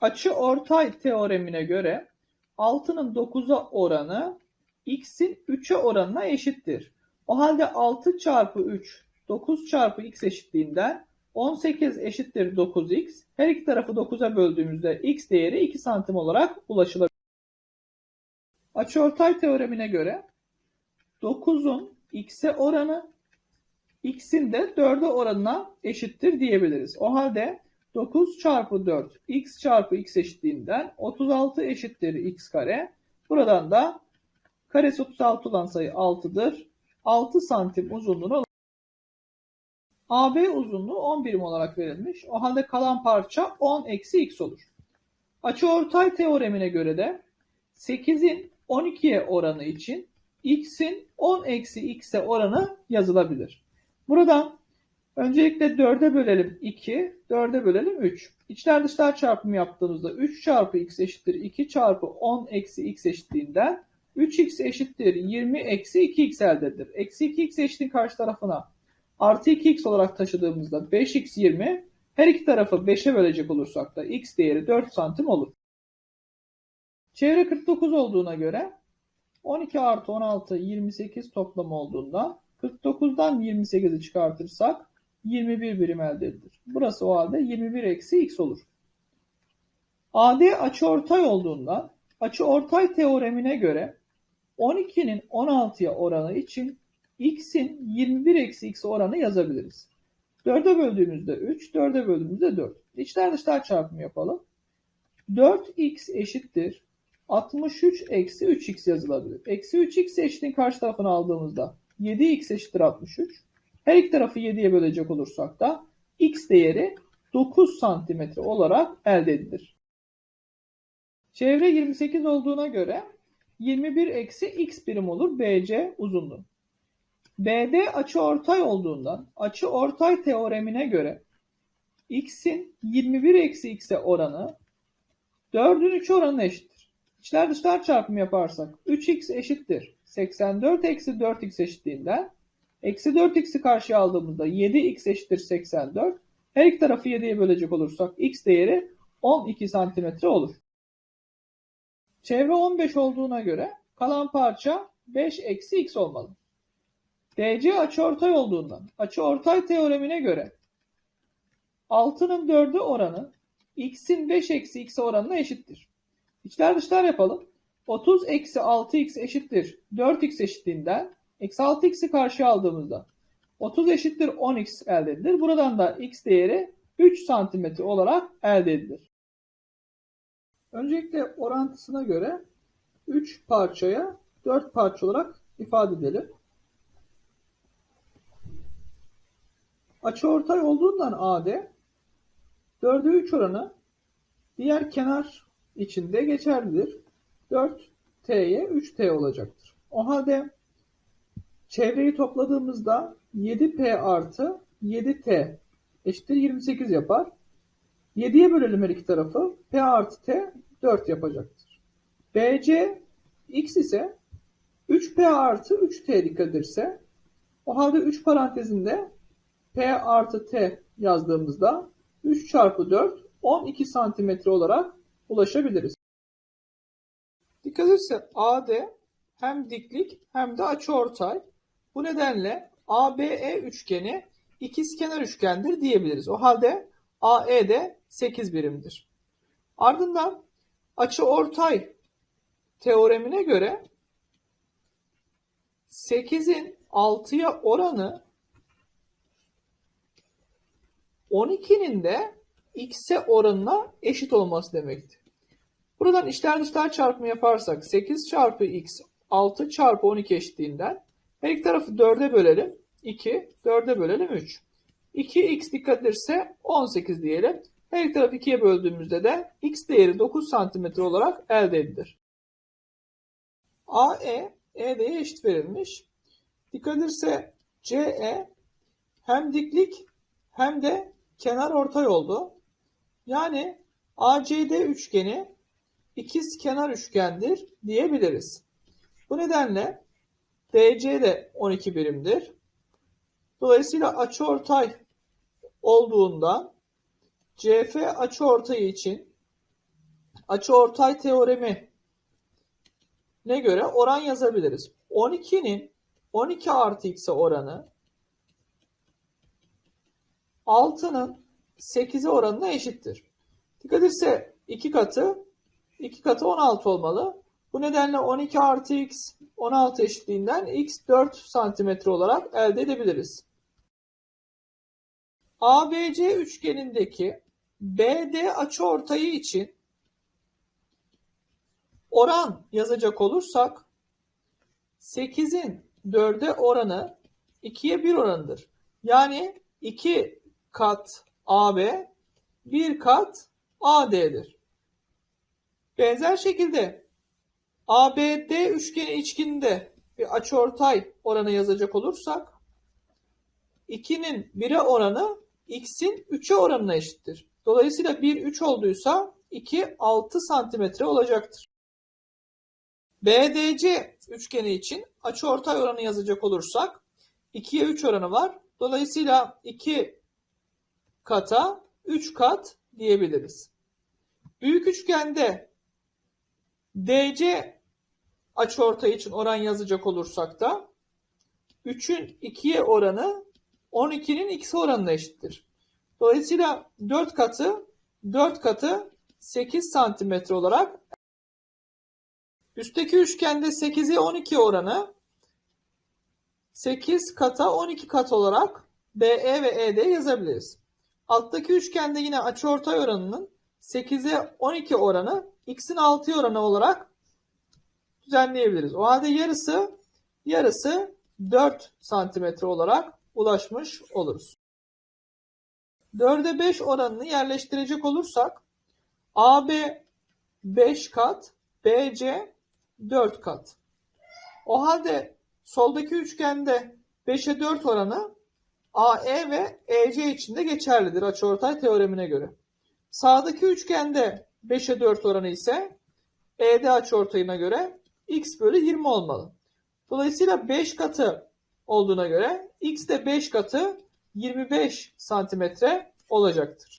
Açı ortay teoremine göre 6'nın 9'a oranı x'in 3'e oranına eşittir. O halde 6 çarpı 3 9 çarpı x eşitliğinden 18 eşittir 9x. Her iki tarafı 9'a böldüğümüzde x değeri 2 santim olarak ulaşılabilir. Açıortay teoremine göre 9'un x'e oranı x'in de 4'e oranına eşittir diyebiliriz. O halde 9 çarpı 4 x çarpı x eşitliğinden 36 eşittir x kare. Buradan da karesi 36 olan sayı 6'dır. 6 santim uzunluğuna AB uzunluğu 10 birim olarak verilmiş. O halde kalan parça 10 eksi x olur. Açıortay teoremine göre de 8'in 12'ye oranı için x'in 10 eksi x'e oranı yazılabilir. Buradan öncelikle 4'e bölelim 2, 4'e bölelim 3. İçler dışlar çarpımı yaptığımızda 3 çarpı x eşittir 2 çarpı 10 eksi x eşitliğinden 3x eşittir 20 eksi 2x elde edilir. Eksi 2x eşitliğin karşı tarafına artı 2x olarak taşıdığımızda 5x 20 her iki tarafı 5'e bölecek olursak da x değeri 4 santim olur. Çevre 49 olduğuna göre 12 artı 16 28 toplam olduğunda 49'dan 28'i çıkartırsak 21 birim elde edilir. Burası o halde 21 eksi x olur. AD açıortay olduğundan açıortay teoremine göre 12'nin 16'ya oranı için x'in 21 eksi x oranı yazabiliriz. 4'e böldüğümüzde 3, 4'e böldüğümüzde 4. İçler dışlar çarpımı yapalım. 4x eşittir 63 eksi 3x yazılabilir. Eksi 3x eşitliğin karşı tarafını aldığımızda 7x eşittir 63. Her iki tarafı 7'ye bölecek olursak da x değeri 9 santimetre olarak elde edilir. Çevre 28 olduğuna göre 21 eksi x birim olur BC uzunluğu. BD açıortay olduğundan açıortay teoremine göre x'in 21 eksi x'e oranı 4'ün 3 oranına eşittir. İçler dışlar çarpımı yaparsak 3x eşittir 84 eksi 4x eşitliğinden eksi 4x'i karşıya aldığımızda 7x eşittir 84. Her iki tarafı 7'ye bölecek olursak x değeri 12 santimetre olur. Çevre 15 olduğuna göre kalan parça 5 eksi x olmalı. DC açıortay olduğundan açıortay teoremine göre 6'nın 4'e oranı x'in 5 eksi x oranına eşittir. İçler dışlar yapalım. 30 eksi 6x eşittir 4x eşitliğinden eksi 6x'i karşıya aldığımızda 30 eşittir 10x elde edilir. Buradan da x değeri 3 santimetre olarak elde edilir. Öncelikle orantısına göre 3 parçaya 4 parça olarak ifade edelim. Açıortay olduğundan AD 4'e 3 oranı diğer kenar içinde geçerlidir. 4T'ye 3T olacaktır. O halde çevreyi topladığımızda 7P artı 7T eşittir 28 yapar. 7'ye bölelim her iki tarafı. P artı T 4 yapacaktır. BC X ise 3P artı 3T dikkat edilirse o halde 3 parantezinde P artı T yazdığımızda 3 çarpı 4 12 santimetre olarak ulaşabiliriz. Dikkat ederse AD hem diklik hem de açıortay. Bu nedenle ABE üçgeni ikizkenar üçgendir diyebiliriz. O halde AE de 8 birimdir. Ardından açıortay teoremine göre 8'in 6'ya oranı 12'nin de x'e oranına eşit olması demektir. Buradan içler dışlar çarpımı yaparsak 8 çarpı x 6 çarpı 12 eşitliğinden her iki tarafı 4'e bölelim. 2, 4'e bölelim 3. 2x dikkat edilirse 18 diyelim. Her iki tarafı 2'ye böldüğümüzde de x değeri 9 cm olarak elde edilir. AE, ED'ye eşit verilmiş. Dikkat edilirse CE hem diklik hem de kenar ortay oldu. Yani ACD üçgeni ikiz kenar üçgendir diyebiliriz. Bu nedenle DC de 12 birimdir. Dolayısıyla açıortay olduğundan CF açıortayı için açıortay teoremi ne göre oran yazabiliriz. 12'nin 12 artı x'e oranı 6'nın 8'e oranına eşittir. Dikkat etse 2 katı 2 katı 16 olmalı. Bu nedenle 12 artı x 16 eşitliğinden x 4 santimetre olarak elde edebiliriz. ABC üçgenindeki BD açıortayı için oran yazacak olursak 8'in 4'e oranı 2'ye 1 oranıdır. Yani 2 kat AB 1 kat AD'dir. Benzer şekilde ABD üçgeni içkinde bir açıortay oranı yazacak olursak 2'nin 1'e oranı x'in 3'e oranına eşittir. Dolayısıyla 1 3 olduysa 2 6 santimetre olacaktır. BDC üçgeni için açıortay oranı yazacak olursak 2'ye 3 oranı var. Dolayısıyla 2 kata 3 kat diyebiliriz. Büyük üçgende DC açıortay için oran yazacak olursak da 3'ün 2'ye oranı 12'nin x'e oranına eşittir. Dolayısıyla 4 katı 4 katı 8 santimetre olarak üstteki üçgende 8'e 12 oranı 8 kata 12 kat olarak BE ve ED yazabiliriz. Alttaki üçgende yine açıortay oranının 8'e 12 oranı x'in 6 oranı olarak düzenleyebiliriz. O halde yarısı yarısı 4 santimetre olarak ulaşmış oluruz. 4'e 5 oranını yerleştirecek olursak AB 5 kat, BC 4 kat. O halde soldaki üçgende 5'e 4 oranı AE ve EC için de geçerlidir açıortay teoremine göre. Sağdaki üçgende 5'e 4 oranı ise ED açıortayına göre x bölü 20 olmalı. Dolayısıyla 5 katı olduğuna göre x de 5 katı 25 santimetre olacaktır.